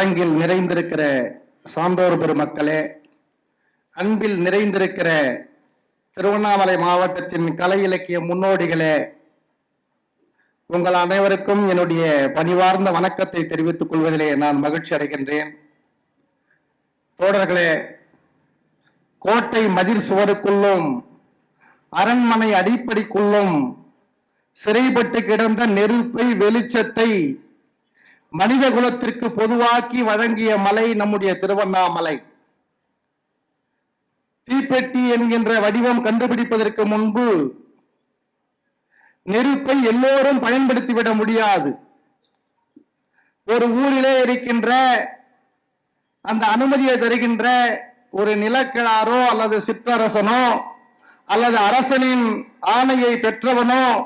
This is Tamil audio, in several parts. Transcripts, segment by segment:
அரங்கில் நிறைந்திருக்கிற சான்றோர் பெருமக்களே அன்பில் நிறைந்திருக்கிற திருவண்ணாமலை மாவட்டத்தின் கலை இலக்கிய முன்னோடிகளே உங்கள் அனைவருக்கும் என்னுடைய பணிவார்ந்த வணக்கத்தை தெரிவித்துக் கொள்வதிலே நான் மகிழ்ச்சி அடைகின்றேன். தோழர்களே கோட்டை மதிர் சுவருக்குள்ளும் அரண்மனை அடிப்படைக்குள்ளும் சிறைப்பட்டு கிடந்த நெருப்பை வெளிச்சத்தை மனித குலத்திற்கு பொதுவாக்கி வழங்கிய மலை நம்முடைய திருவண்ணாமலை. தீப்பெட்டி என்கின்ற வடிவம் கண்டுபிடிப்பதற்கு முன்பு நெருப்பை எல்லோரும் பயன்படுத்திவிட முடியாது. ஒரு ஊரிலே இருக்கின்ற அந்த அனுமதியை தருகின்ற ஒரு நிலக்கிழாரோ அல்லது சிற்றரசனோ அல்லது அரசனின் ஆணையை பெற்றவனோ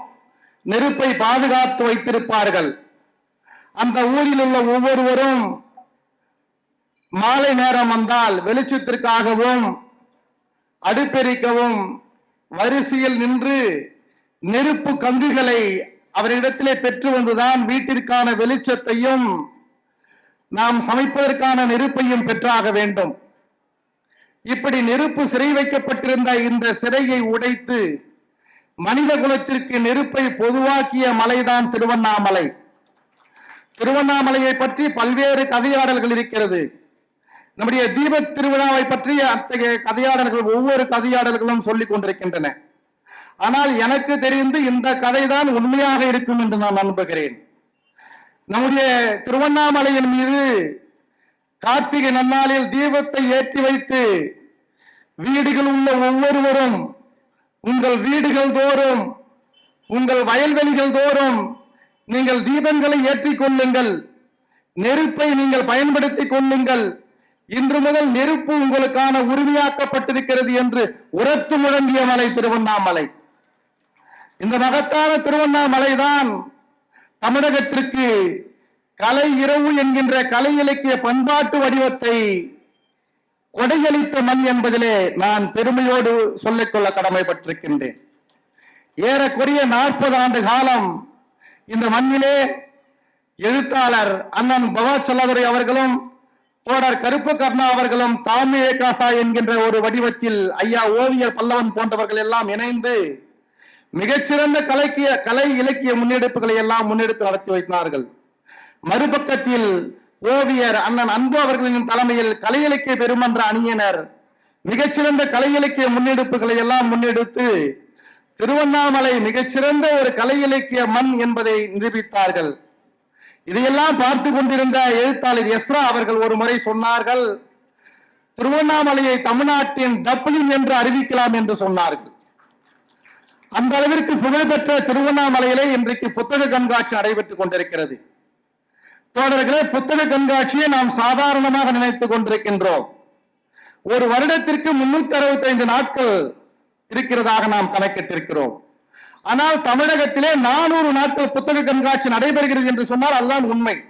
நெருப்பை பாதுகாத்து வைத்திருப்பார்கள். அந்த ஊரில் உள்ள ஒவ்வொருவரும் மாலை நேரம் வந்தால் வெளிச்சத்திற்காகவும் அடுப்பெரிக்கவும் வரிசையில் நின்று நெருப்பு கங்குகளை அவரிடத்திலே பெற்று வந்துதான் வீட்டிற்கான வெளிச்சத்தையும் நாம் சமைப்பதற்கான நெருப்பையும் பெற்றாக வேண்டும். இப்படி நெருப்பு சிறை வைக்கப்பட்டிருந்த இந்த சிறையை உடைத்து மனித குலத்திற்கு நெருப்பை பொதுவாக்கிய மலைதான் திருவண்ணாமலை. திருவண்ணாமலையை பற்றி பல்வேறு கதையாடல்கள் இருக்கிறது. நம்முடைய தீப திருவிழாவை பற்றிய அத்தகைய கதையாடல்கள் ஒவ்வொரு கதையாடல்களும் சொல்லிக் கொண்டிருக்கின்றன. ஆனால் எனக்கு தெரிந்து இந்த கதைதான் உண்மையாக இருக்கும் என்று நான் நம்புகிறேன். நம்முடைய திருவண்ணாமலையின் மீது கார்த்திகை நன்னாளில் தீபத்தை ஏற்றி வைத்து வீடுகள் உள்ள ஒவ்வொருவரும் உங்கள் வீடுகள் தோறும் உங்கள் வயல்வெளிகள் தோறும் நீங்கள் தீபங்களை ஏற்றிக் கொள்ளுங்கள். நெருப்பை நீங்கள் பயன்படுத்திக் கொள்ளுங்கள். இன்று முதல் நெருப்பு உங்களுக்கான உரிமையாக்கப்பட்டிருக்கிறது என்று உரத்து முழங்கிய மலை திருவண்ணாமலை. இந்த மகத்தான திருவண்ணாமலை தான் தமிழகத்திற்கு கலை இரவு என்கின்ற கலை இலக்கிய பண்பாட்டு வடிவத்தை கொடையளித்த மண் என்பதிலே நான் பெருமையோடு சொல்லிக்கொள்ள கடமைப்பட்டிருக்கின்றேன். ஏறக்குறைய நாற்பது ஆண்டு காலம் இந்த மண்ணிலே எழுத்தாளர் அண்ணன் பவா செல்லதுரை அவர்களும் தோடர் கருப்பு கர்ணா அவர்களும் தாமி ஏகாசா என்கின்ற ஒரு வடிவத்தில் ஐயா ஓவியர் பல்லவன் போன்றவர்கள் எல்லாம் இணைந்து மிகச்சிறந்த கலைக்கிய கலை இலக்கிய முன்னெடுப்புகளை எல்லாம் முன்னெடுத்து நடத்தி வைத்தார்கள். மறுபக்கத்தில் ஓவியர் அண்ணன் அன்பு அவர்களின் தலைமையில் கலை இலக்கிய பெருமன்ற அணியினர் மிகச்சிறந்த கலை இலக்கிய முன்னெடுப்புகளை எல்லாம் முன்னெடுத்து திருவண்ணாமலை மிகச்சிறந்த ஒரு கலை இலக்கிய மண் என்பதை நிரூபித்தார்கள். இதையெல்லாம் பார்த்து கொண்டிருந்த எழுத்தாளர் எஸ்ரா அவர்கள் ஒரு முறை சொன்னார்கள் திருவண்ணாமலையை தமிழ்நாட்டின் டப்ளின் என்று அறிவிக்கலாம் என்று சொன்னார்கள். அந்த அளவிற்கு புகழ்பெற்ற திருவண்ணாமலையிலே இன்றைக்கு புத்தக கண்காட்சி நடைபெற்றுக் கொண்டிருக்கிறது. தோழர்களே புத்தக கண்காட்சியை நாம் சாதாரணமாக நினைத்துக் கொண்டிருக்கின்றோம். ஒரு வருடத்திற்கு முன்னூத்தி அறுபத்தி ஐந்து நாட்கள் இருக்கிறதாக நாம் கணக்கிட்டிருக்கிறோம். ஆனால் தமிழகத்திலே நானூறு நாட்கள் புத்தக கண்காட்சி நடைபெறுகிறது என்று சொன்னால் அதுதான் உண்மை.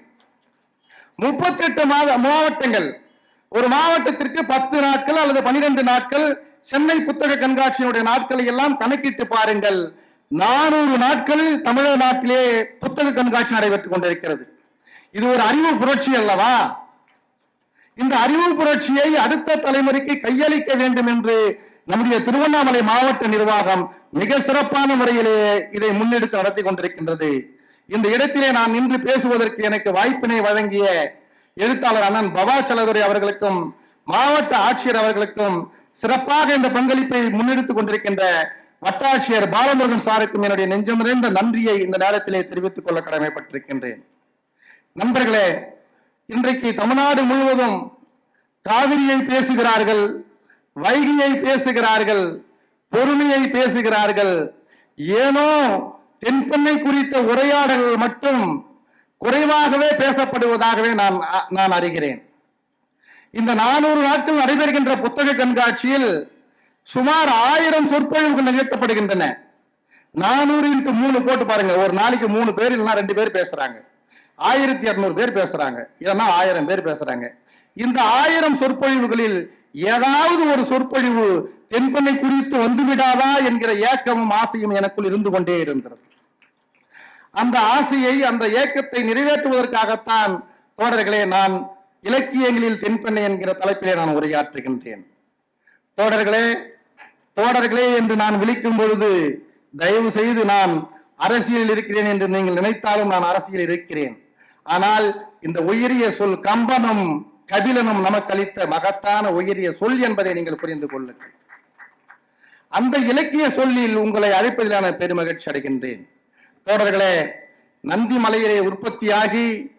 முப்பத்தி எட்டு மாத மாவட்டங்கள். ஒரு மாவட்டத்திற்கு பத்து நாட்கள் அல்லது பனிரெண்டு நாட்கள் சென்னை புத்தக கண்காட்சியினுடைய நாட்களை எல்லாம் கணக்கிட்டு பாருங்கள். நானூறு நாட்கள் தமிழக நாட்டிலே புத்தக கண்காட்சி நடைபெற்றுக் கொண்டிருக்கிறது. இது ஒரு அறிவு புரட்சி அல்லவா? இந்த அறிவு புரட்சியை அடுத்த தலைமுறைக்கு கையளிக்க வேண்டும் என்று நம்முடைய திருவண்ணாமலை மாவட்ட நிர்வாகம் மிக சிறப்பான முறையிலே இதை முன்னெடுத்து நடத்தி கொண்டிருக்கின்றது. இந்த இடத்திலே நான் நின்று பேசுவதற்கு எனக்கு வாய்ப்பினை வழங்கிய எழுத்தாளர் அண்ணன் பவா சலதுரை அவர்களுக்கும் மாவட்ட ஆட்சியர் அவர்களுக்கும் சிறப்பாக இந்த பங்களிப்பை முன்னெடுத்துக் கொண்டிருக்கின்ற வட்டாட்சியர் பாலமுருகன் சாருக்கும் என்னுடைய நெஞ்சம் நிறைந்த நன்றியை இந்த நேரத்திலே தெரிவித்துக் கொள்ள கடமைப்பட்டிருக்கின்றேன். நண்பர்களே இன்றைக்கு தமிழ்நாடு முழுவதும் காவிரியை பேசுகிறார்கள் வைகையை பேசுகிறார்கள் பொறுமையை பேசுகிறார்கள். ஏனோ தென்பெண்ணை குறித்த உரையாடல்கள் மட்டும் குறைவாகவே பேசப்படுவதாகவே நான் நான் அறிகிறேன். இந்த நானூறு நாட்கள் நடைபெறுகின்ற புத்தக கண்காட்சியில் சுமார் ஆயிரம் சொற்பொழிவுகள் நிகழ்த்தப்படுகின்றன. நானூறு இன்ட்டு மூணு போட்டு பாருங்க. ஒரு நாளைக்கு மூணு பேர் இல்லைன்னா ரெண்டு பேர் பேசுறாங்க. ஆயிரத்தி இரநூறு பேர் பேசுறாங்க. இல்லைன்னா ஆயிரம் பேர் பேசுறாங்க. இந்த ஆயிரம் சொற்பொழிவுகளில் ஏதாவது ஒரு சொற்பொழிவு தென்பெண்ணை குறித்து வந்துவிடாதா என்கிற ஏக்கமும் ஆசையும் எனக்குள் இருந்து கொண்டே இருந்தது. அந்த ஆசையை அந்த ஏக்கத்தை நிறைவேற்றுவதற்காகத்தான் தோழர்களே நான் இலக்கியங்களில் தென்பெண்ணை என்கிற தலைப்பிலே நான் உரையாற்றுகின்றேன். தோழர்களே தோழர்களே என்று நான் விழிக்கும் பொழுது தயவு செய்து நான் அரசியலில் இருக்கிறேன் என்று நீங்கள் நினைத்தாலும் நான் அரசியலில் இருக்கிறேன். ஆனால் இந்த உயரிய சொல் கம்பனும் கபிலனும் நமக்கு அளித்த மகத்தான உயரிய சொல் என்பதை நீங்கள் புரிந்து கொள்ளுங்கள். அந்த இலக்கிய சொல்லில் உங்களை அழைப்பதிலான பெருமகிழ்ச்சி அடைகின்றேன். தோழர்களே நந்தி மலையிலே உற்பத்தியாகி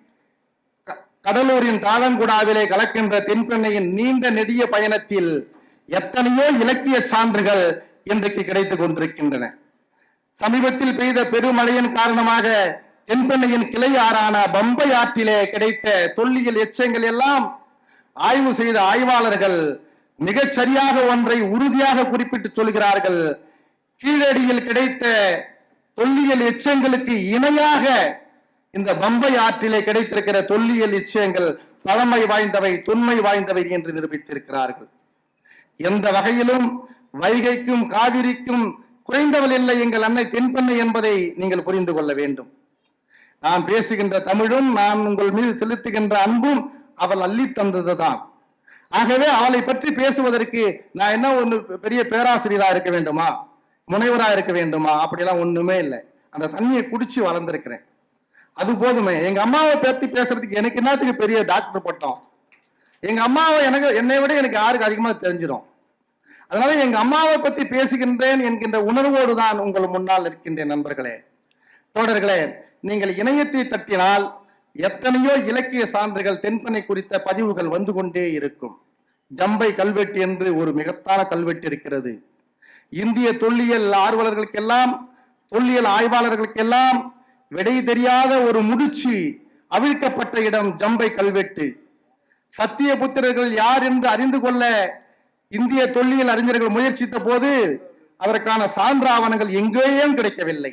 க- கடலூரின் தாளங்குடாவிலே கலக்கின்ற தென்பெண்ணையின் நீண்ட நெடிய பயணத்தில் எத்தனையோ இலக்கிய சான்றுகள் இன்றைக்கு கிடைத்துக் கொண்டிருக்கின்றன. சமீபத்தில் பெய்த பெருமழையின் காரணமாக தென்பெண்ணையின் கிளையாறான பம்பை ஆற்றிலே கிடைத்த தொல்லியல் எச்சங்கள் எல்லாம் ஆய்வு செய்த ஆய்வாளர்கள் மிகச் சரியாக ஒன்றை உறுதியாக குறிப்பிட்டு சொல்கிறார்கள். கீழடியில் கிடைத்த தொல்லியல் எச்சங்களுக்கு இணையாக இந்த பம்பை ஆற்றிலே கிடைத்திருக்கிற தொல்லியல் எச்சங்கள் பழமை வாய்ந்தவை தொன்மை வாய்ந்தவை என்று நிரூபித்திருக்கிறார்கள். எந்த வகையிலும் வைகைக்கும் காவிரிக்கும் குறைந்தவள் இல்லை எங்கள் அன்னை தென்பெண்ணை என்பதை நீங்கள் புரிந்து கொள்ள வேண்டும். நான் பேசுகின்ற தமிழும் நான் உங்கள் மீது செலுத்துகின்ற அன்பும் அவள் அள்ளி தந்ததுதான். ஆகவே அவளை பற்றி பேசுவதற்கு நான் என்ன ஒன்று பெரிய பேராசிரியரா இருக்க வேண்டுமா? முனைவரா இருக்க வேண்டுமா? அப்படிலாம் ஒண்ணுமே இல்லை. அந்த தண்ணியை குடிச்சு வளர்ந்துருக்கிறேன். அது போதுமே. எங்க அம்மாவை பற்றி பேசுறதுக்கு எனக்கு என்னத்துக்கு பெரிய டாக்டர் பட்டம்? எங்க அம்மாவை எனக்கு என்னை விட எனக்கு யாருக்கு அதிகமா தெரிஞ்சிடும்? அதனால எங்க அம்மாவை பத்தி பேசுகின்றேன் என்கின்ற உணர்வோடு தான் உங்கள் முன்னால் இருக்கின்றேன் நண்பர்களே. தோழர்களே நீங்கள் இணையத்தை தட்டினால் எத்தனையோ இலக்கிய சான்றுகள் தென்பனை குறித்த பதிவுகள் வந்து கொண்டே இருக்கும். ஜம்பை கல்வெட்டு என்று ஒரு மிகத்தான கல்வெட்டு இருக்கிறது. இந்திய தொல்லியல் ஆர்வலர்களுக்கெல்லாம் தொல்லியல் ஆய்வாளர்களுக்கெல்லாம் விடை தெரியாத ஒரு முடிச்சு அவிழ்க்கப்பட்ட இடம் ஜம்பை கல்வெட்டு. சத்தியபுத்திரர்கள் யார் என்று அறிந்து கொள்ள இந்திய தொல்லியல் அறிஞர்கள் முயற்சித்த போது அதற்கான சான்று ஆவணங்கள் எங்கேயும் கிடைக்கவில்லை.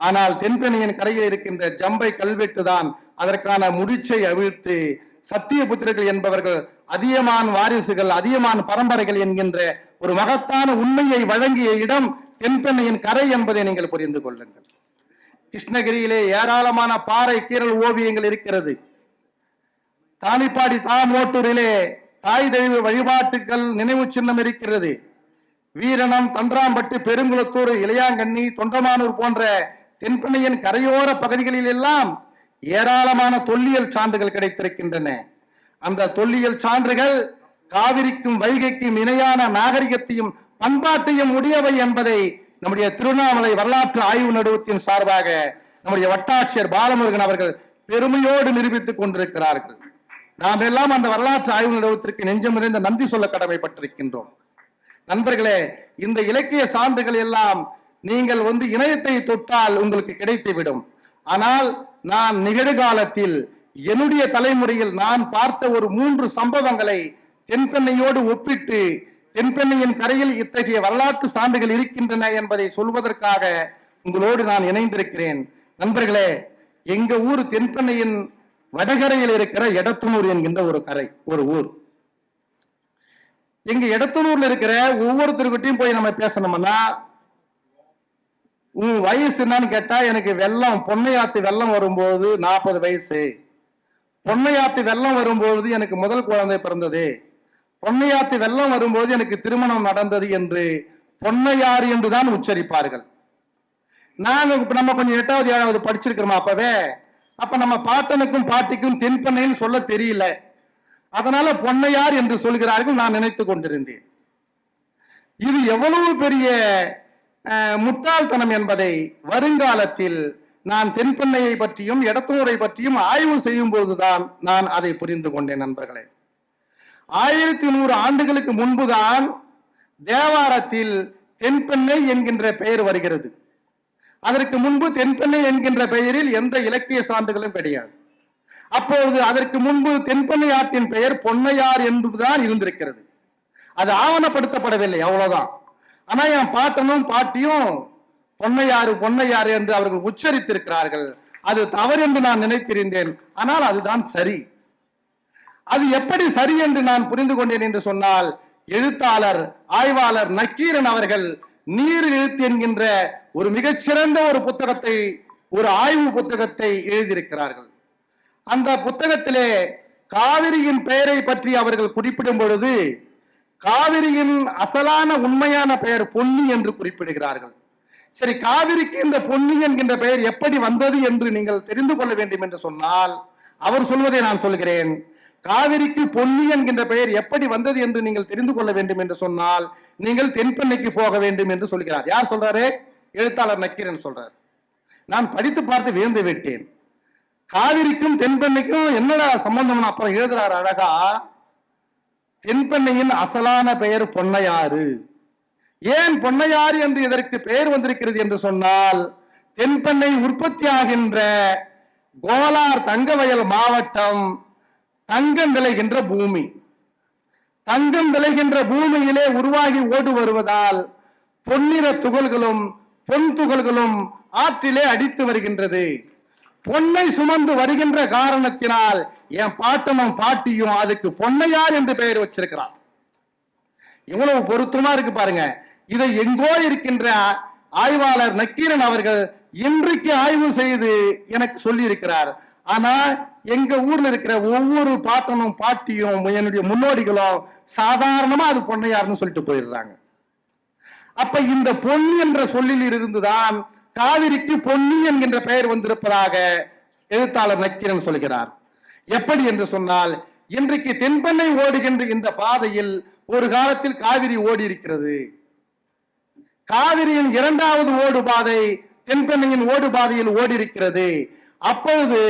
ஆனால் தென்பெண்ணையின் கரையில் இருக்கின்ற ஜம்பை கல்வெட்டு தான் அதற்கான முடிச்சை அவிழ்த்து சத்தியபுத்திரர்கள் என்பவர்கள் அதியமான் வாரிசுகள் அதியமான் பரம்பரைகள் என்கின்ற ஒரு மகத்தான உண்மையை வழங்கிய இடம் தென்பெண்ணையின் கரை என்பதை நீங்கள் புரிந்து கொள்ளுங்கள். கிருஷ்ணகிரியிலே ஏராளமான பாறை கீரல் ஓவியங்கள் இருக்கிறது. தாலிப்பாடி தாமோட்டூரிலே தாய் தெய்வ வழிபாட்டுகள் நினைவு சின்னம் இருக்கிறது. வீரணம் தன்றாம்பட்டு பெருங்குளத்தூர் இளையாங்கண்ணி தொண்டமானூர் போன்ற தென்பெண்ணையின் கரையோர பகுதிகளில் எல்லாம் ஏராளமான தொல்லியல் சான்றுகள் கிடைத்திருக்கின்றன. அந்த தொல்லியல் சான்றுகள் காவிரிக்கும் வைகைக்கும் இணையான நாகரிகத்தையும் பண்பாட்டையும் உடையவை என்பதை நம்முடைய திருவண்ணாமலை வரலாற்று ஆய்வு நடுவத்தின் சார்பாக நம்முடைய வட்டாட்சியர் பாலமுருகன் அவர்கள் பெருமையோடு நிரூபித்துக் கொண்டிருக்கிறார்கள். நாம் எல்லாம் அந்த வரலாற்று ஆய்வு நடுவத்திற்கு நெஞ்சம் நிறைந்த நன்றி சொல்ல கடமைப்பட்டிருக்கின்றோம். நண்பர்களே இந்த இலக்கிய சான்றுகள் எல்லாம் நீங்கள் வந்து இணையத்தை தொட்டால் உங்களுக்கு கிடைத்துவிடும் ஆனால் நான் நிகழ்காலத்தில் என்னுடைய தலைமுறையில் நான் பார்த்த ஒரு மூன்று சம்பவங்களை தென்பெண்ணையோடு ஒப்பிட்டு தென்பெண்ணையின் கரையில் இத்தகைய வரலாற்று சான்றுகள் இருக்கின்றன என்பதை சொல்வதற்காக உங்களோடு நான் இணைந்திருக்கிறேன். நண்பர்களே எங்க ஊர் தென்பெண்ணையின் வடகரையில் இருக்கிற எடத்தனூர் என்கின்ற ஒரு கரை ஒரு ஊர். எங்க எடத்தனூர்ல இருக்கிற ஒவ்வொருத்தருக்கிட்டையும் போய் நம்ம பேசணும்னா வயசு என்னன்னு கேட்டா எனக்கு வெள்ளம் பொன்னையாத்து வெள்ளம் வரும்போது நாற்பது வயசு. பொன்னையாத்து வெள்ளம் வரும்போது எனக்கு முதல் குழந்தை பிறந்தது. பொன்னையாத்து வெள்ளம் வரும்போது எனக்கு திருமணம் நடந்தது என்று பொன்னையாறு என்றுதான் உச்சரிப்பார்கள். நாங்க இப்ப நம்ம கொஞ்சம் எட்டாவது ஏழாவது படிச்சிருக்கிறோமா அப்பவே? அப்ப நம்ம பாட்டனுக்கும் பாட்டிக்கும் தென்பண்ணைன்னு சொல்ல தெரியல. அதனால பொன்னையார் என்று சொல்கிறார்கள் நான் நினைத்து கொண்டிருந்தேன். இது எவ்வளவு பெரிய முட்டாள்தனம் என்பதை வருங்காலத்தில் நான் தென்பெண்ணையை பற்றியும் இடத்தூரை பற்றியும் ஆய்வு செய்யும் போதுதான் நான் அதை புரிந்து கொண்டேன் நண்பர்களே. ஆயிரத்தி நூறு ஆண்டுகளுக்கு முன்புதான் தேவாரத்தில் தென்பெண்ணை என்கின்ற பெயர் வருகிறது. அதற்கு முன்பு தென்பெண்ணை என்கின்ற பெயரில் எந்த இலக்கிய சான்றுகளும் கிடையாது. அப்போது அதற்கு முன்பு தென்பெண்ணை ஆற்றின் பெயர் பொன்னையார் என்றுதான் இருந்திருக்கிறது. அது ஆவணப்படுத்தப்படவில்லை அவ்வளவுதான். ஆனா என் பாட்டனும் பாட்டியும் பொன்னையாறு பொன்னையாறு என்று அவர்கள் உச்சரித்திருக்கிறார்கள். அது தவறு என்று நான் நினைத்திருந்தேன். ஆனால் அதுதான் சரி. அது எப்படி சரி என்று நான் புரிந்து கொண்டேன் என்று சொன்னால் எழுத்தாளர் ஆய்வாளர் நக்கீரன் அவர்கள் நீர் எழுத்து என்கின்ற ஒரு மிகச்சிறந்த ஒரு புத்தகத்தை ஒரு ஆய்வு புத்தகத்தை எழுதியிருக்கிறார்கள். அந்த புத்தகத்திலே காவிரியின் பெயரை பற்றி அவர்கள் குறிப்பிடும் பொழுது காவிரியின் அசலான உண்மையான பெயர் பொன்னி என்று குறிப்பிடுகிறார்கள். சரி காவிரிக்கு இந்த பொன்னி என்கின்ற பெயர் எப்படி வந்தது என்று நீங்கள் தெரிந்து கொள்ள வேண்டும் என்று சொன்னால் அவர் சொல்வதை நான் சொல்கிறேன். காவிரிக்கு பொன்னி என்கின்ற பெயர் எப்படி வந்தது என்று நீங்கள் தெரிந்து கொள்ள வேண்டும் என்று சொன்னால் நீங்கள் தென்பெண்ணைக்கு போக வேண்டும் என்று சொல்கிறார். யார் சொல்றாரு? எழுத்தாளர் நக்கீரன் சொல்றார். நான் படித்து பார்த்து வியந்து விட்டேன். காவிரிக்கும் தென்பெண்ணைக்கும் என்னடா சம்பந்தம் அப்புறம் எழுதுறாரு அழகா? தென்பெண்ணையின் அசலான பெயர் பொன்னையாறு. ஏன் பொன்னையாறு என்று இதற்கு பெயர் வந்திருக்கிறது என்று சொன்னால் தென்பெண்ணை உற்பத்தியாகின்ற கோலார் தங்கவயல் மாவட்டம் தங்கம் விளைகின்ற பூமி. தங்கம் விளைகின்ற பூமியிலே உருவாகி ஓடு வருவதால் பொன்னிற துகள்களும் பொன் துகள்களும் ஆற்றிலே அடித்து வருகின்றது. பொன்னை சுமந்து வருகின்ற காரணத்தினால் என் பாட்டமும் பாட்டியும் அதுக்கு பொன்னையார் என்று பெயர் வச்சிருக்கிறான் இவ்வளவு பொருத்தமா இருக்கு பாருங்க. இதை எங்கோ இருக்கின்ற ஆய்வாளர் நக்கீரன் அவர்கள் இன்றைக்கு ஆய்வு செய்து எனக்கு சொல்லி இருக்கிறார் ஆனா எங்க ஊர்ல இருக்கிற ஒவ்வொரு பாட்டனும் பாட்டியும் என்னுடைய முன்னோடிகளும் சாதாரணமா அது பொன்னையார்னு சொல்லிட்டு போயிடுறாங்க. அப்ப இந்த பொன் என்ற சொல்லில் இருந்துதான் காவிரிக்கு பொன்னி என்கின்ற பெயர் வந்திருப்பதாக எழுத்தாளர் நக்கீரன் சொல்கிறார். எப்படி என்று சொன்னால் இன்றைக்கு தென்பெண்ணை ஓடுகின்ற இந்த பாதையில் ஒரு காலத்தில் காவிரி ஓடி இருக்கிறது காவிரியின் இரண்டாவது ஓடு பாதை தென்பெண்ணையின் ஓடு பாதையில் ஓடி இருக்கிறது அப்பொழுது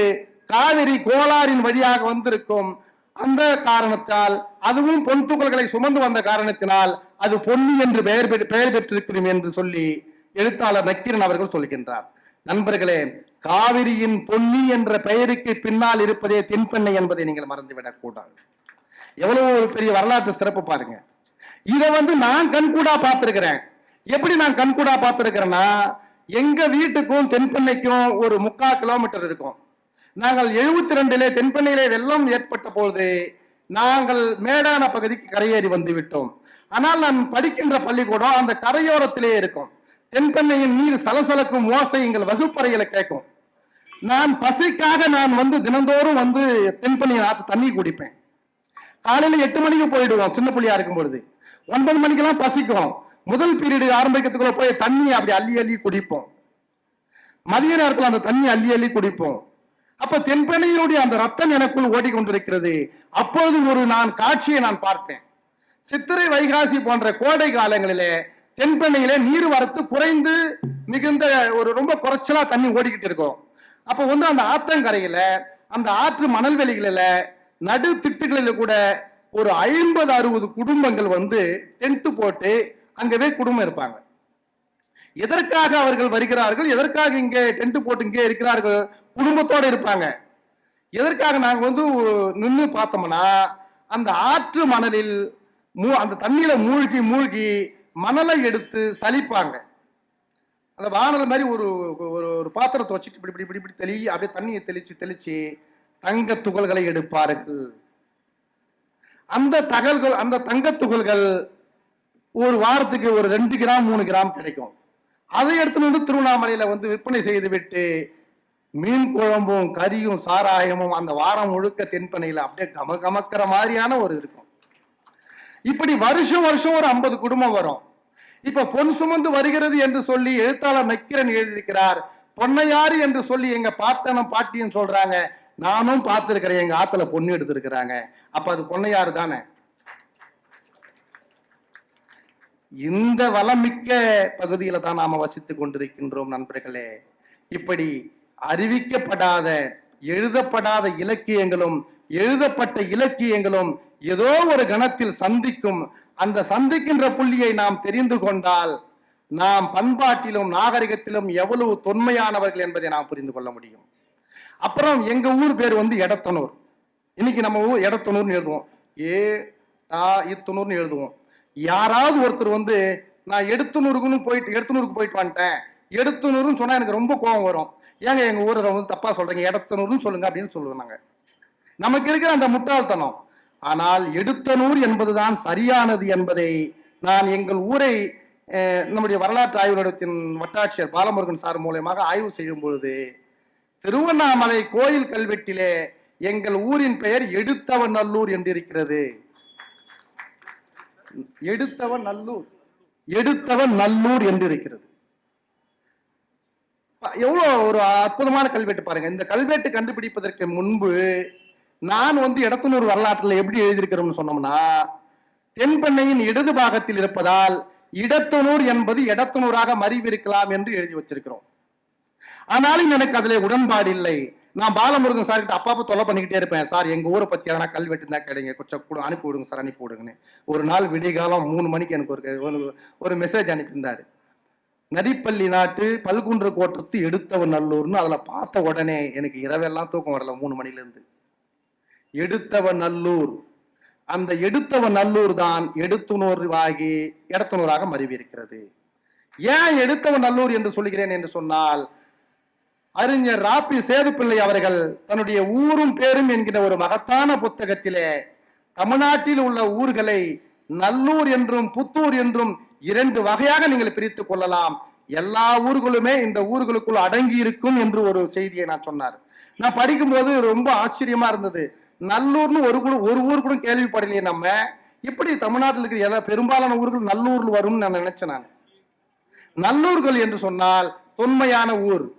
காவிரி கோலாரின் வழியாக வந்திருக்கும் அந்த காரணத்தால் அதுவும் பொன் துகள்களை சுமந்து வந்த காரணத்தினால் அது பொன்னி என்று பெயர் பெற்று- பெயர் பெற்றிருக்கிறோம் என்று சொல்லி எழுத்தாளர் நக்கீரன் அவர்கள் சொல்கின்றார். நண்பர்களே காவிரியின் பொன்னி என்ற பெயருக்கு பின்னால் இருப்பதே தென்பெண்ணை என்பதை நீங்கள் மறந்துவிடக் கூடாது. எவ்வளவு ஒரு பெரிய வரலாற்று சிறப்பு பாருங்க. இதை வந்து நான் கண்கூடா பார்த்திருக்கிறேன். எப்படி நான் கண்கூடா பார்த்திருக்கிறேன்னா எங்க வீட்டுக்கும் தென்பெண்ணைக்கும் ஒரு முக்கா கிலோமீட்டர் இருக்கும். நாங்கள் எழுபத்தி ரெண்டிலே தென்பெண்ணையிலே வெள்ளம் ஏற்பட்ட பொழுது நாங்கள் மேடான பகுதிக்கு கரையேறி வந்து விட்டோம். ஆனால் நான் படிக்கின்ற பள்ளிக்கூடம் அந்த கரையோரத்திலே இருக்கும். தென்பெண்ணையின் நீர் சலசலக்கும் ஓசை எங்கள் வகுப்பறையில கேட்கும். நான் பசிக்காக நான் வந்து தினந்தோறும் வந்து தென்பெண்ணையின் ஆத்து தண்ணி குடிப்பேன். காலையில எட்டு மணிக்கு போயிடுவோம் சின்ன புள்ளியா இருக்கும் பொழுது. ஒன்பது மணிக்கெல்லாம் பசிக்கும். முதல் பீரியடு ஆரம்பிக்கிறதுக்குள்ள போய் தண்ணி அப்படி அள்ளி அள்ளி குடிப்போம். மதிய நேரத்தில் அந்த தண்ணி அள்ளி அள்ளி குடிப்போம். அப்ப தென்பெண்ணையினுடைய அந்த ரத்தம் எனக்குள் ஓடிக்கொண்டிருக்கிறது. அப்போது ஒரு நான் காட்சியை நான் பார்ப்பேன். சித்திரை வைகாசி போன்ற கோடை காலங்களிலே தென்பெண்ணையில நீர் வரத்து குறைந்து மிகுந்த ஒரு ரொம்ப குறைச்சலா தண்ணி ஓடிக்கிட்டு இருக்கும். அப்ப வந்து அந்த ஆத்தங்கரையில அந்த ஆற்று மணல்வெளிகளில நடு திட்டுகளில கூட ஒரு ஐம்பது அறுபது குடும்பங்கள் வந்து டென்ட் போட்டு அங்கவே குடும்பம் இருப்பாங்க. எதற்காக அவர்கள் வருகிறார்கள்? எதற்காக இங்கே டென்ட் போட்டு இங்கே இருக்கிறார்கள்? குடும்பத்தோடு இருப்பாங்க. எதற்காக நாங்க வந்து நின்று பார்த்தோம்னா அந்த ஆற்று மணலில் மூ- அந்த தண்ணியில மூழ்கி மூழ்கி மணலை எடுத்து சலிப்பாங்க. அந்த வானல் மாதிரி ஒரு ஒரு ஒரு பாத்திரத்தை வச்சுட்டு இப்படி இப்படி இப்படி இப்படி தெளி அப்படியே தண்ணியை தெளிச்சு தெளிச்சு தங்க துகள்களை எடுப்பார்கள். அந்த தகல்கள் அந்த தங்க துகள்கள் ஒரு வாரத்துக்கு ஒரு ரெண்டு கிராம் மூணு கிராம் கிடைக்கும். அதை எடுத்துட்டு வந்து திருவண்ணாமலையில வந்து விற்பனை செய்து விட்டு மீன் குழம்பும் கறியும் சாராயமும் அந்த வாரம் முழுக்க தென்பனையில அப்படியே கம கமக்கிற மாதிரியான ஒரு இருக்கும். இப்படி வருஷம் வருஷம் ஒரு ஐம்பது குடும்பம் வரும். இப்ப பொன் சுமந்து வருகிறது என்று சொல்லி எழுத்தாளர் நக்கிரன் எழுதியிருக்கிறார். பொன்னையாறு என்று சொல்லி எங்க பாட்டனும் பாட்டியும் சொல்றாங்க. நானும் பார்த்திருக்கிறேன் எங்க ஆத்துல பொண்ணு எடுத்திருக்கிறாங்க. அப்ப அது பொன்னையாறு தானே? இந்த வளமிக்க பகுதியில தான் நாம வசித்துக் கொண்டிருக்கின்றோம் நண்பர்களே. இப்படி அறிவிக்கப்படாத எழுதப்படாத இலக்கியங்களும் எழுதப்பட்ட இலக்கியங்களும் ஏதோ ஒரு கணத்தில் சந்திக்கும் அந்த சந்திக்கின்ற புள்ளியை நாம் தெரிந்து கொண்டால் நாம் பண்பாட்டிலும் நாகரிகத்திலும் எவ்வளவு தொன்மையானவர்கள் என்பதை நாம் புரிந்து கொள்ள முடியும். அப்புறம் எங்க ஊர் பேர் வந்து எடத்தனூர் இன்னைக்கு நம்ம ஊர் எடத்தனூர்னு எழுதுவோம். ஏ டா இத்தனூர்னு எழுதுவோம். யாராவது ஒருத்தர் வந்து நான் எடுத்துனூருக்குன்னு போயிட்டு எடுத்துனூருக்கு போயிட்டு வந்துட்டேன். எடுத்துனூருன்னு சொன்னா எனக்கு ரொம்ப கோபம் வரும். ஏங்க எங்க ஊரை வந்து தப்பா சொல்றீங்க? எடத்தனூர்னு சொல்லுங்க அப்படின்னு சொல்லுவோம் நாங்க நமக்கு இருக்கிற அந்த முட்டாள்தனம். ஆனால் எடுத்தனூர் என்பதுதான் சரியானது என்பதை நான் எங்கள் ஊரை நம்முடைய வரலாற்று ஆய்வு நிலையத்தின் வட்டாட்சியர் பாலமுருகன் சார் மூலயமாக ஆய்வு செய்யும் பொழுது திருவண்ணாமலை கோயில் கல்வெட்டிலே எங்கள் ஊரின் பெயர் எடுத்தவன் நல்லூர் என்று இருக்கிறது எடுத்தவன் நல்லூர் எடுத்தவன் நல்லூர் என்று இருக்கிறது எவ்வளவு ஒரு அற்புதமான கல்வெட்டு பாருங்க. இந்த கல்வெட்டு கண்டுபிடிப்பதற்கு முன்பு நான் வந்து இடத்துனூர் வரலாற்றில் எப்படி எழுதியிருக்கிறோம்னு சொன்னோம்னா தென்பெண்ணையின் இடது பாகத்தில் இருப்பதால் இடத்துனூர் என்பது இடத்துனூராக மறிவிருக்கலாம் என்று எழுதி வச்சிருக்கிறோம். ஆனாலும் எனக்கு அதுல உடன்பாடு இல்லை. நான் பாலமுருகன் சார் கிட்ட அப்பப்போ தொலை பண்ணிக்கிட்டே இருப்பேன். சார் எங்க ஊரை பத்தி எதனா கல்வெட்டு தான் கிடைங்க கொஞ்சம் கூட அனுப்பி விடுங்க சார் அனுப்பி விடுங்கன்னு. ஒரு நாள் விடிகாலம் மூணு மணிக்கு எனக்கு ஒரு ஒரு- ஒரு மெசேஜ் அனுப்பியிருந்தாரு. நரிப்பள்ளி நாட்டு பல்குன்ற கோட்டத்து எடுத்தவன் நல்லூர்னு அதுல பார்த்த உடனே எனக்கு இரவெல்லாம் தூக்கம் வரல மூணு மணில இருந்து எடுத்தவ நல்லூர். அந்த எடுத்தவ நல்லூர் தான் எடுத்துணர்வாகி இடத்துணராக மறிவிருக்கிறது. ஏன் எடுத்தவ நல்லூர் என்று சொல்கிறேன் என்று சொன்னால் அறிஞர் ராப்பி சேதுப்பிள்ளை அவர்கள் தன்னுடைய ஊரும் பேரும் என்கிற ஒரு மகத்தான புத்தகத்திலே தமிழ்நாட்டில் உள்ள ஊர்களை நல்லூர் என்றும் புத்தூர் என்றும் இரண்டு வகையாக நீங்கள் பிரித்து கொள்ளலாம். எல்லா ஊர்களுமே இந்த ஊர்களுக்குள் அடங்கி இருக்கும் என்று ஒரு செய்தியை நான் சொன்னார். நான் படிக்கும்போது ரொம்ப ஆச்சரியமா இருந்தது. நல்லூர்னு ஒரு கூட ஒரு ஊர் கூட கேள்விப்படலையே நம்ம. இப்படி தமிழ்நாட்டில் இருக்கிற எல்லா பெரும்பாலான ஊர்கள் நல்லூர்ல வரும்னு நான் நினைச்சேன் நான். நல்லூர்கள் என்று சொன்னால் தொன்மையான ஊர்.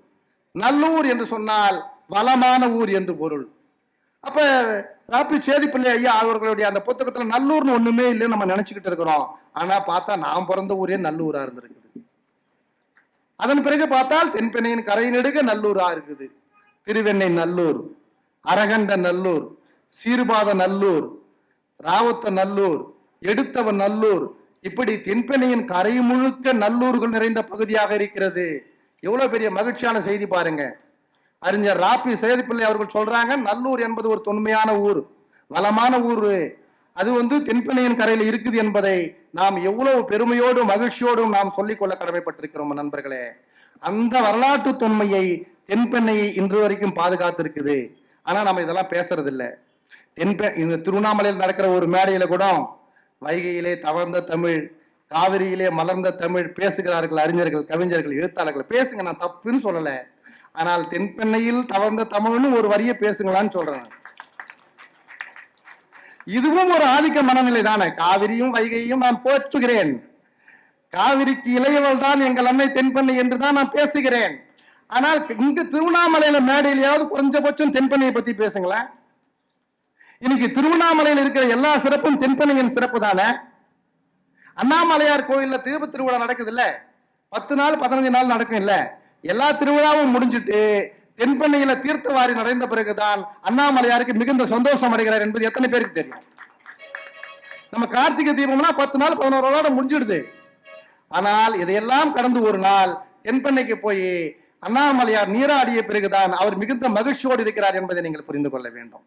நல்லூர் என்று சொன்னால் வளமான ஊர் என்று பொருள். அப்ப ராப்பி சேதிப்பிள்ளை ஐயா அவர்களுடைய அந்த புத்தகத்துல நல்லூர்னு ஒண்ணுமே இல்லைன்னு நம்ம நினைச்சுக்கிட்டு இருக்கிறோம். ஆனா பார்த்தா நான் பிறந்த ஊரே நல்லூரா இருந்திருக்குது. அதன் பிறகு பார்த்தால் தென்பெண்ணையின் கரை நல்லூரா இருக்குது. திருவெண்ணை நல்லூர் அரகண்ட நல்லூர் சீர்பாத நல்லூர் ராவத்த நல்லூர் எடுத்தவன் நல்லூர் இப்படி தென்பெண்ணையின் கரை முழுக்க நல்லூர்கள் நிறைந்த பகுதியாக இருக்கிறது. எவ்வளவு பெரிய மகிழ்ச்சியான செய்தி பாருங்க. அறிஞர் ராப்பி சேதுப்பிள்ளை அவர்கள் சொல்றாங்க நல்லூர் என்பது ஒரு தொன்மையான ஊர் வளமான ஊர். அது வந்து தென்பெண்ணையின் கரையில் இருக்குது என்பதை நாம் எவ்வளவு பெருமையோடும் மகிழ்ச்சியோடும் நாம் சொல்லிக்கொள்ள கடமைப்பட்டிருக்கிறோம் நண்பர்களே. அந்த வரலாற்று தொன்மையை தென்பெண்ணையை இன்று வரைக்கும் பாதுகாத்திருக்குது. ஆனா நம்ம இதெல்லாம் பேசுறது தென்பே இந்த திருவண்ணாமலையில் நடக்கிற ஒரு மேடையில கூட வைகையிலே தவழ்ந்த தமிழ் காவிரியிலே மலர்ந்த தமிழ் பேசுகிறார்கள் அறிஞர்கள் கவிஞர்கள் எழுத்தாளர்கள். பேசுங்க நான் தப்புன்னு சொல்லல. ஆனால் தென்பெண்ணையில் தவழ்ந்த தமிழ்னு ஒரு வரியை பேசுங்களான்னு சொல்றேன் இதுவும் ஒரு ஆதிக்க மனநிலை தானே? காவிரியும் வைகையும் நான் போற்றுகிறேன். காவிரிக்கு இளையவள் தான் எங்கள் அன்னை தென்பெண்ணை என்று தான் நான் பேசுகிறேன். ஆனால் இங்கு திருவண்ணாமலையில மேடையிலையாவது குறைஞ்சபட்சம் தென்பெண்ணையை பத்தி பேசுங்களேன். இன்னைக்கு திருவண்ணாமலையில் இருக்கிற எல்லா சிறப்பும் தென்பனையின் சிறப்பு தானே? அண்ணாமலையார் கோயில்ல தீப திருவிழா நடக்குது இல்ல பத்து நாள் பதினஞ்சு நாள் நடக்கும் இல்ல? எல்லா திருவிழாவும் முடிஞ்சிட்டு தென்பெண்ணையில தீர்த்தவாரி நடந்த பிறகுதான் அண்ணாமலையாருக்கு மிகுந்த சந்தோஷம் அடைகிறார் என்பது எத்தனை பேருக்கு தெரியும்? நம்ம கார்த்திகை தீபம்னா பத்து நாள் பதினோரு நாளோட முடிஞ்சிடுது. ஆனால் இதையெல்லாம் கடந்து ஒரு நாள் தென்பெண்ணைக்கு போய் அண்ணாமலையார் நீராடிய பிறகுதான் அவர் மிகுந்த மகிழ்ச்சியோடு இருக்கிறார் என்பதை நீங்கள் புரிந்து கொள்ள வேண்டும்.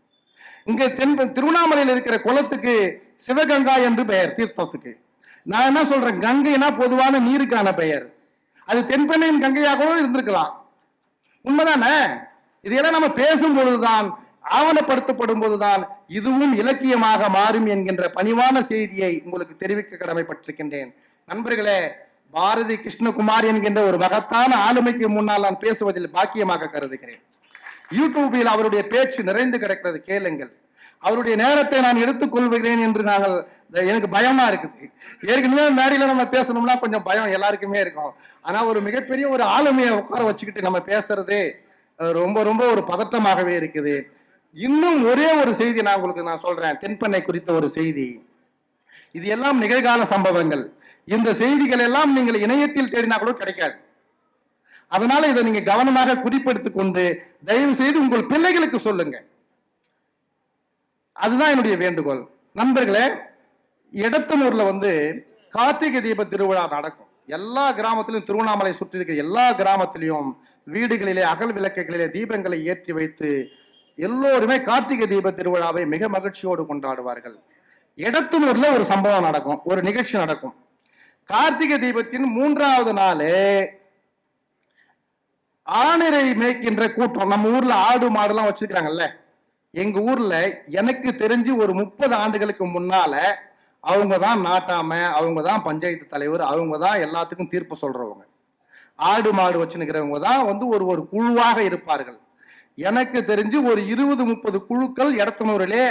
இங்க தென் திருவண்ணாமலையில் இருக்கிற குளத்துக்கு சிவகங்கா என்று பெயர் தீர்த்தத்துக்கு. நான் என்ன சொல்றேன்? கங்கைனா பொதுவான நீருக்கான பெயர். அது தென்பெண்ணையின் கங்கையாகவும் இருந்திருக்கலாம். உண்மைதானே? இதையெல்லாம் நம்ம பேசும் பொழுதுதான் ஆவணப்படுத்தப்படும் போதுதான் இதுவும் இலக்கியமாக மாறும் என்கின்ற பணிவான செய்தியை உங்களுக்கு தெரிவிக்க கடமைப்பட்டிருக்கின்றேன் நண்பர்களே பாரதி கிருஷ்ணகுமார் என்கின்ற ஒரு மகத்தான ஆளுமைக்கு முன்னால் நான் பேசுவதில் பாக்கியமாக கருதுகிறேன். யூடியூபில் அவருடைய பேச்சு நிறைந்து கிடக்கிறது கேளுங்கள். அவருடைய நேரத்தை நான் எடுத்துக்கொள்கிறேன் என்று நாங்கள் எனக்கு பயமா இருக்குது. ஏற்கனவே மேடையில நம்ம பேசணும்னா கொஞ்சம் பயம் எல்லாருக்குமே இருக்கும். ஆனா ஒரு மிகப்பெரிய ஒரு ஆளுமையை உட்கார வச்சுக்கிட்டு நம்ம பேசுறது ரொம்ப ரொம்ப ஒரு பதட்டமாகவே இருக்குது. இன்னும் ஒரே ஒரு செய்தி நான் உங்களுக்கு நான் சொல்றேன். தென்பெண்ணை குறித்த ஒரு செய்தி. இது எல்லாம் நிகழ்கால சம்பவங்கள். இந்த செய்திகள் எல்லாம் நீங்கள் இணையத்தில் தேடினா கூட கிடைக்காது. அதனால இதை நீங்க கவனமாக குறிப்பெடுத்துக் கொண்டு தயவு செய்து உங்கள் பிள்ளைகளுக்கு சொல்லுங்க. அதுதான் என்னுடைய வேண்டுகோள். நண்பர்களே இடத்தனூர்ல வந்து கார்த்திகை தீப திருவிழா நடக்கும். எல்லா கிராமத்திலும் திருவண்ணாமலை சுற்றி இருக்கிற எல்லா கிராமத்திலையும் வீடுகளிலே அகல் விளக்குகளிலே தீபங்களை ஏற்றி வைத்து எல்லோருமே கார்த்திகை தீப திருவிழாவை மிக மகிழ்ச்சியோடு கொண்டாடுவார்கள். இடத்தனூர்ல ஒரு சம்பவம் நடக்கும். ஒரு நிகழ்ச்சி நடக்கும். கார்த்திகை தீபத்தின் மூன்றாவது நாள் ஆணரை மேய்க்கின்ற கூட்டம். நம்ம ஊர்ல ஆடு மாடுலாம் வச்சிருக்கிறாங்கல்ல. எங்க ஊர்ல எனக்கு தெரிஞ்சு ஒரு முப்பது ஆண்டுகளுக்கு முன்னால அவங்க தான் நாட்டாம அவங்க தான் பஞ்சாயத்து தலைவர் அவங்க தான் எல்லாத்துக்கும் தீர்ப்பு சொல்றவங்க. ஆடு மாடு வச்சுனுக்கிறவங்க தான் வந்து ஒரு ஒரு குழுவாக இருப்பார்கள். எனக்கு தெரிஞ்சு ஒரு இருபது முப்பது குழுக்கள் இடத்தனூரிலே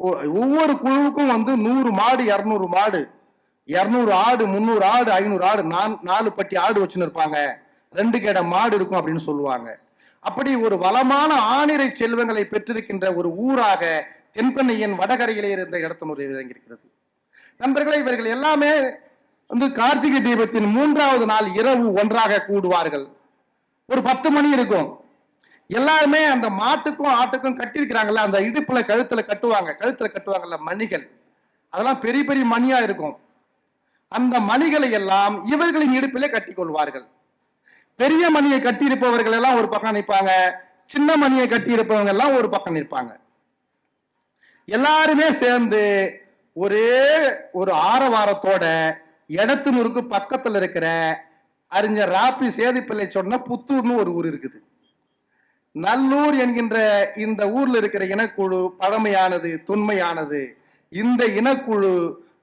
ஒ- ஒவ்வொரு குழுவுக்கும் வந்து நூறு மாடு இரநூறு மாடு இரநூறு ஆடு முந்நூறு ஆடு ஐநூறு ஆடு நான் நாலு பட்டி ஆடு வச்சுன்னு இருப்பாங்க ரெண்டு கேட மாடு இருக்கும் அப்படின்னு சொல்லுவாங்க. அப்படி ஒரு வளமான ஆணிரை செல்வங்களை பெற்றிருக்கின்ற ஒரு ஊராக தென்பெண்ணையின் வடகரையிலே இருந்த இடத்தனூர் இறங்கியிருக்கிறது. நண்பர்களை இவர்கள் எல்லாமே வந்து கார்த்திகை தீபத்தின் மூன்றாவது நாள் இரவு ஒன்றாக கூடுவார்கள். ஒரு பத்து மணி இருக்கும். எல்லாருமே அந்த மாட்டுக்கும் ஆட்டுக்கும் கட்டியிருக்கிறாங்கல்ல அந்த இடுப்புல கழுத்துல கட்டுவாங்க. கழுத்துல கட்டுவாங்கல்ல மணிகள். அதெல்லாம் பெரிய பெரிய மணியா இருக்கும். அந்த மணிகளை எல்லாம் இவர்களின் இடுப்பிலே கட்டிக் கொள்வார்கள் பெரிய மணியை கட்டி இருப்பவர்கள் எல்லாம் ஒரு பக்கம் நிற்பாங்க சின்ன மணியை கட்டி இருப்பவங்க எல்லாம் ஒரு பக்கம் நிற்பாங்க. எல்லாருமே சேர்ந்து ஒரே ஒரு ஆரவாரத்தோட இடத்துனூருக்கு பக்கத்துல இருக்கிற அறிஞர் ராப்பி சேதிப்பிள்ளை சொன்ன புத்தூர்னு ஒரு ஊர் இருக்குது. நல்லூர் என்கின்ற இந்த ஊர்ல இருக்கிற இனக்குழு பழமையானது தொன்மையானது இந்த இனக்குழு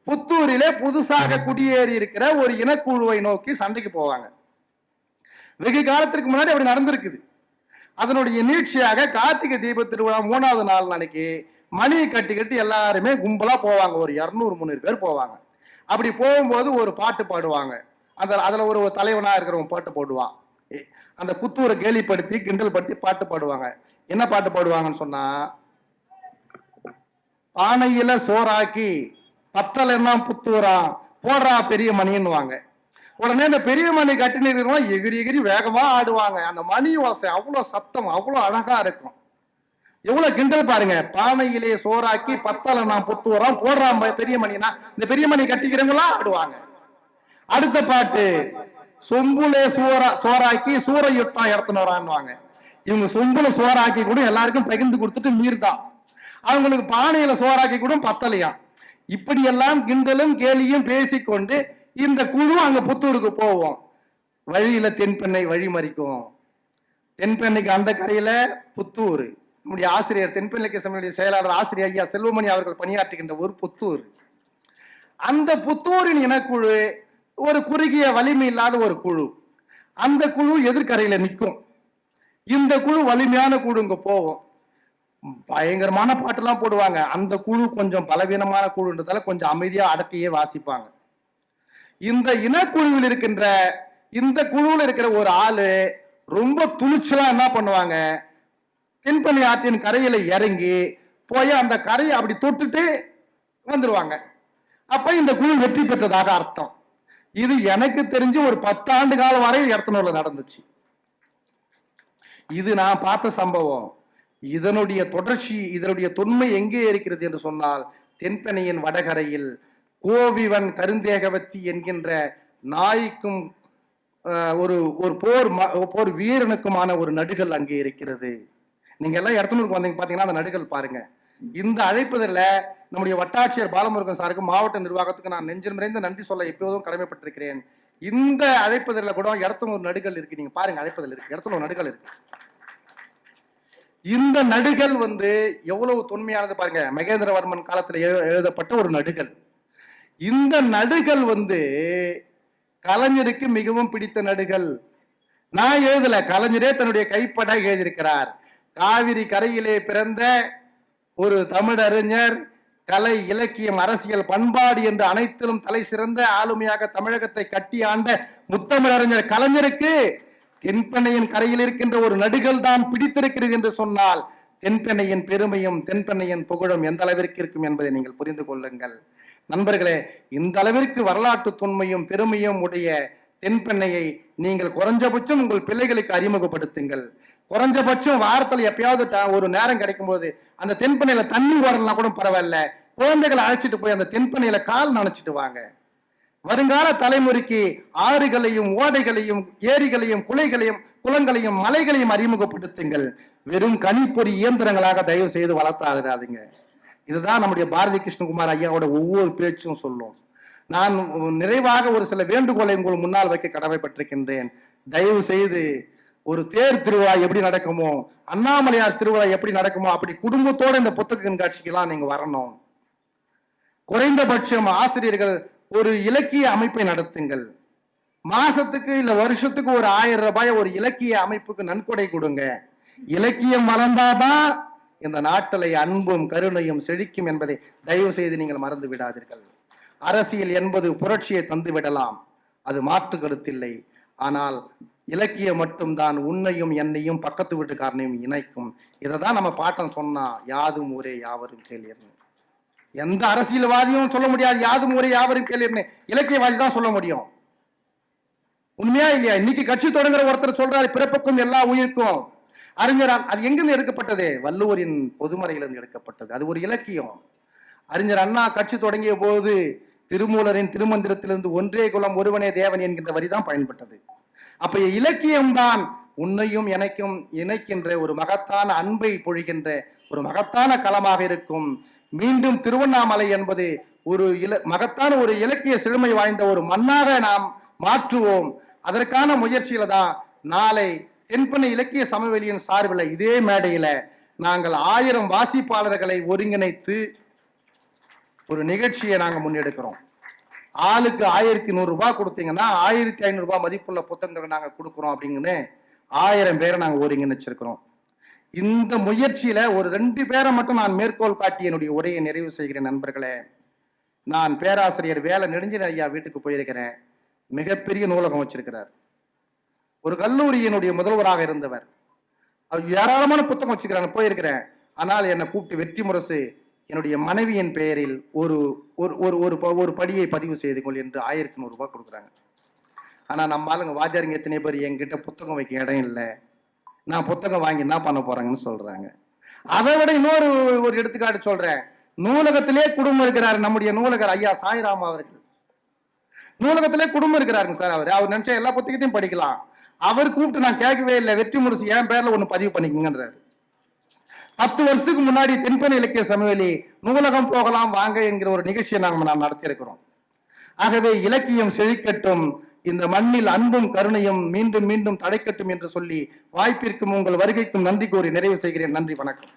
புத்தூரிலே புதுசாக குடியேறி இருக்கிற ஒரு இனக்குழுவை நோக்கி சண்டைக்கு போவாங்க. வெகு காலத்திற்கு முன்னாடி அப்படி நடந்திருக்குது. அதனுடைய நீட்சியாக கார்த்திகை தீப திருவிழா மூணாவது நாள் அன்னைக்கு மணியை கட்டி கட்டி எல்லாருமே கும்பலா போவாங்க. ஒரு இரநூறு முந்நூறு பேர் போவாங்க. அப்படி போகும்போது ஒரு பாட்டு பாடுவாங்க. அந்த அதுல ஒரு தலைவனா இருக்கிறவங்க பாட்டு போடுவான். அந்த புத்தூரை கேலிப்படுத்தி கிண்டல் படுத்தி பாட்டு பாடுவாங்க. என்ன பாட்டு பாடுவாங்கன்னு சொன்னா பானையில சோறாக்கி பத்தல் என்ன புத்தூரா போடுறா பெரிய மணின்னுவாங்க. உடனே இந்த பெரிய மணி கட்டினு இருக்கிறவங்க எகிரி எகிரி வேகமா ஆடுவாங்க. அந்த மணி ஓசை அவ்வளோ சத்தம் அவ்வளோ அழகா இருக்கும். எவ்வளவு கிண்டல் பாருங்க. பானையிலே சோறாக்கி பத்தல நான் புத்துவரம் போடுறான் ப- பெரிய மணினா இந்த பெரிய மணி கட்டிக்கிறவங்களா ஆடுவாங்க. அடுத்த பாட்டு சொம்புலே சோறா சோறாக்கி சூறையுட்டான் இடத்துல வரான்னுவாங்க இவங்க சொம்புல சோறாக்கி கூட எல்லாருக்கும் பகிர்ந்து கொடுத்துட்டு மீர்தான் அவங்களுக்கு பானையில சோறாக்கி கூட பத்தலையாம். இப்படி எல்லாம் கிண்டலும் கேலியும் பேசிக்கொண்டு இந்த குழு அங்க புத்தூருக்கு போவோம். வழியில தென்பெண்ணை வழிமறிக்கும் தென்பெண்ணைக்கு அந்த கரையில புத்தூர். நம்முடைய ஆசிரியர் தென்பெண்ணைக்கு சமய செயலாளர் ஆசிரியர் ஐயா செல்வமணி அவர்கள் பணியாற்றுகின்ற ஒரு புத்தூர். அந்த புத்தூரின் இனக்குழு ஒரு குறுகிய வலிமை இல்லாத ஒரு குழு. அந்த குழு எதிர்கரையில நிற்கும். இந்த குழு வலிமையான குழு இங்க போகும். பயங்கரமான பாட்டெல்லாம் போடுவாங்க. அந்த குழு கொஞ்சம் பலவீனமான குழுன்றதால கொஞ்சம் அமைதியா அடக்கியே வாசிப்பாங்க. இந்த இனக்குழுவில் இருக்கின்ற இந்த குழுவில் இருக்கிற ஒரு ஆளு ரொம்ப துணிச்சலா என்ன பண்ணுவாங்க? தென்பண்ணி ஆற்றின் கரையில இறங்கி போய் அந்த கரையை அப்படி தொட்டுட்டு வந்துருவாங்க. அப்ப இந்த குழு வெற்றி பெற்றதாக அர்த்தம். இது எனக்கு தெரிஞ்சு ஒரு பத்தாண்டு காலம் வரை இடத்துனூர்ல நடந்துச்சு. இது நான் பார்த்த சம்பவம். இதனுடைய தொடர்ச்சி இதனுடைய தொன்மை எங்கே இருக்கிறது என்று சொன்னால் தென்பெண்ணையின் வடகரையில் கோவிவன் கருந்தேகவத்தி என்கின்ற நாய்க்கும் ஒரு ஒரு போர் ம- போர் வீரனுக்குமான ஒரு நடுகள் அங்கே இருக்கிறது. நீங்க எல்லாம் இடத்துனூருக்கு வந்தீங்க பாத்தீங்கன்னா அந்த நடுகள் பாருங்க. இந்த அழைப்பதில் நம்முடைய வட்டாட்சியர் பாலமுருகன் சாருக்கு மாவட்ட நிர்வாகத்துக்கு நான் நெஞ்சில் நிறைந்த நன்றி சொல்ல எப்போதும் கடமைப்பட்டிருக்கிறேன். இந்த அழைப்பதில் கூட இடத்துனூர் நடுகள் இருக்கு. நீங்க பாருங்க அழைப்பதில் இருக்கு. இடத்துனூர் நடுகள் இருக்கு. இந்த நடுகள் வந்து எவ்வளவு தொன்மையானது பாருங்க. மகேந்திரவர்மன் காலத்துல எழு- எழுதப்பட்ட ஒரு நடுகள் இந்த நடுகள் வந்து கலைஞருக்கு மிகவும் பிடித்த நடுகள். நான் எழுதல கலைஞரே தன்னுடைய கைப்பட எழுதியிருக்கிறார். காவிரி கரையிலே பிறந்த ஒரு தமிழறிஞர் கலை இலக்கியம் அரசியல் பண்பாடு என்று அனைத்திலும் தலை சிறந்த ஆளுமையாக தமிழகத்தை கட்டி ஆண்ட முத்தமிழறிஞர் கலைஞருக்கு தென்பெண்ணையின் கரையில் இருக்கின்ற ஒரு நடுகள் தான் பிடித்திருக்கிறது என்று சொன்னால் தென்பெண்ணையின் பெருமையும் தென்பெண்ணையின் புகழும் எந்த அளவிற்கு இருக்கும் என்பதை நீங்கள் புரிந்து கொள்ளுங்கள். நண்பர்களே இந்த அளவிற்கு வரலாற்று தொன்மையும் பெருமையும் உடைய தென்பெண்ணையை நீங்கள் குறைஞ்சபட்சம் உங்கள் பிள்ளைகளுக்கு அறிமுகப்படுத்துங்கள். குறைஞ்சபட்சம் வாரத்தில் எப்பயாவது ட- ஒரு நேரம் கிடைக்கும் போது அந்த தென்பெண்ணையில தண்ணி வரலாம் கூட பரவாயில்ல. குழந்தைகளை அழைச்சிட்டு போய் அந்த தென்பெண்ணையில கால் நனைச்சிட்டு வாங்க. வருங்கால தலைமுறைக்கு ஆறுகளையும் ஓடைகளையும் ஏரிகளையும் குலைகளையும் குளங்களையும் மலைகளையும் அறிமுகப்படுத்துங்கள். வெறும் கணிப்பொறி இயந்திரங்களாக தயவு செய்து வளர்த்தாதிராதீங்க இதுதான் நம்முடைய பாரதி கிருஷ்ணகுமார் ஐயாவோட ஒவ்வொரு பேச்சும் சொல்லும். நான் நிறைவாக ஒரு சில வேண்டுகோளை உங்கள் முன்னால் வைக்க கடமைப்பட்டிருக்கின்றேன். தயவு செய்து ஒரு தேர் திருவிழா எப்படி நடக்குமோ அண்ணாமலையார் திருவிழா எப்படி நடக்குமோ அப்படி குடும்பத்தோட இந்த புத்தக கண்காட்சிக்கெல்லாம் நீங்க வரணும். குறைந்தபட்சம் ஆசிரியர்கள் ஒரு இலக்கிய அமைப்பை நடத்துங்கள். மாசத்துக்கு இல்ல வருஷத்துக்கு ஒரு ஆயிரம் ரூபாய் ஒரு இலக்கிய அமைப்புக்கு நன்கொடை கொடுங்க. இலக்கியம் வளர்ந்தாதான் இந்த நாட்டிலே அன்பும் கருணையும் செழிக்கும் என்பதை தயவு செய்து நீங்கள் மறந்து விடாதீர்கள் அரசியல் என்பது புரட்சியை தந்துவிடலாம். அது மாற்று கருத்தில்லை. ஆனால் இலக்கியம் மட்டும்தான் உன்னையும் என்னையும் பக்கத்து வீட்டுக்காரனையும் இணைக்கும். இதை தான் நம்ம பாட்டம் சொன்னா யாதும் ஊரே யாவரும் கேளீர்னு. எந்த அரசியல்வாதியும் சொல்ல முடியாது யாதும் ஊரே யாவரும் கேளீர்னு. இலக்கியவாதி தான் சொல்ல முடியும். உண்மையா இல்லையா? இன்னைக்கு கட்சி தொடங்குற ஒருத்தர் சொல்றாரு பிறப்புக்கும் எல்லா உயிருக்கும். அறிஞரான் அது எங்கிருந்து எடுக்கப்பட்டது? வள்ளுவரின் பொதுமறையிலிருந்து எடுக்கப்பட்டது. அது ஒரு இலக்கியம். அறிஞர் அண்ணா கட்சி தொடங்கிய போது திருமூலரின் திருமந்திரத்திலிருந்து ஒன்றே குலம் ஒருவனே தேவன் என்கின்ற வரிதான் பயன்பட்டது. அப்ப இலக்கியம்தான் உன்னையும் எனக்கும் இணைக்கின்ற ஒரு மகத்தான அன்பை பொழிகின்ற ஒரு மகத்தான களமாக இருக்கும். மீண்டும் திருவண்ணாமலை என்பது ஒரு இல மகத்தான ஒரு இலக்கிய செழுமை வாய்ந்த ஒரு மண்ணாக நாம் மாற்றுவோம். அதற்கான முயற்சியில தான் நாளை தென்பண்ணை இலக்கிய சமவெளியின் சார்பில் இதே மேடையில நாங்கள் ஆயிரம் வாசிப்பாளர்களை ஒருங்கிணைத்து ஒரு நிகழ்ச்சியை நாங்கள் முன்னெடுக்கிறோம். ஆளுக்கு ஆயிரத்தி நூறுரூபா கொடுத்தீங்கன்னா ஆயிரத்தி ஐநூறுரூபா மதிப்புள்ள புத்தகங்கள் நாங்கள் கொடுக்குறோம் அப்படிங்கன்னு ஆயிரம் பேரை நாங்கள் ஒருங்கிணைச்சிருக்கிறோம். இந்த முயற்சியில ஒரு ரெண்டு பேரை மட்டும் நான் மேற்கோள் காட்டி என்னுடைய உரையை நிறைவு செய்கிறேன் நண்பர்களே. நான் பேராசிரியர் வேலை நெடுஞ்சி ஐயா வீட்டுக்கு போயிருக்கிறேன். மிகப்பெரிய நூலகம் வச்சிருக்கிறார். ஒரு கல்லூரியினுடைய முதல்வராக இருந்தவர். அவர் ஏராளமான புத்தகம் வச்சுக்கிறாங்க போயிருக்கிறேன். ஆனால் என்னை கூப்பிட்டு வெற்றி முரசு என்னுடைய மனைவியின் பெயரில் ஒரு ஒரு ஒரு ஒரு ப- ஒரு படியை பதிவு செய்து கொள் என்று ஆயிரத்தி நூறுரூபா கொடுக்குறாங்க. ஆனால் நம்ம ஆளுங்க வாத்தியாருங்க எத்தனை பேர் என்கிட்ட புத்தகம் வைக்க இடம் இல்லை. நான் புத்தகம் வாங்கி என்ன பண்ண போறாங்கன்னு சொல்றாங்க. அதை விட இன்னொரு ஒரு எடுத்துக்காட்டு சொல்றேன். நூலகத்திலே குடும்பம் இருக்கிறார் நம்முடைய நூலகர் ஐயா சாய்ராம் அவர்கள். நூலகத்திலே குடும்பம் இருக்கிறாருங்க சார் அவர். அவர் நினைச்ச எல்லா புத்தகத்தையும் படிக்கலாம். அவர் கூப்பிட்டு நான் கேட்கவே இல்லை. வெற்றி முரசு என் பேர்ல ஒண்ணு பதிவு பண்ணிக்கோங்கன்றாரு. பத்து வருஷத்துக்கு முன்னாடி தென்பெண் இலக்கிய சமவெளி நூலகம் போகலாம் வாங்க என்கிற ஒரு நிகழ்ச்சியை நாங்கள் நாம் நடத்தியிருக்கிறோம். ஆகவே இலக்கியம் செழிக்கட்டும் இந்த மண்ணில் அன்பும் கருணையும் மீண்டும் மீண்டும் தடைக்கட்டும் என்று சொல்லி வாய்ப்பிற்கும் உங்கள் வருகைக்கும் நன்றி கூறி நிறைவு செய்கிறேன். நன்றி வணக்கம்.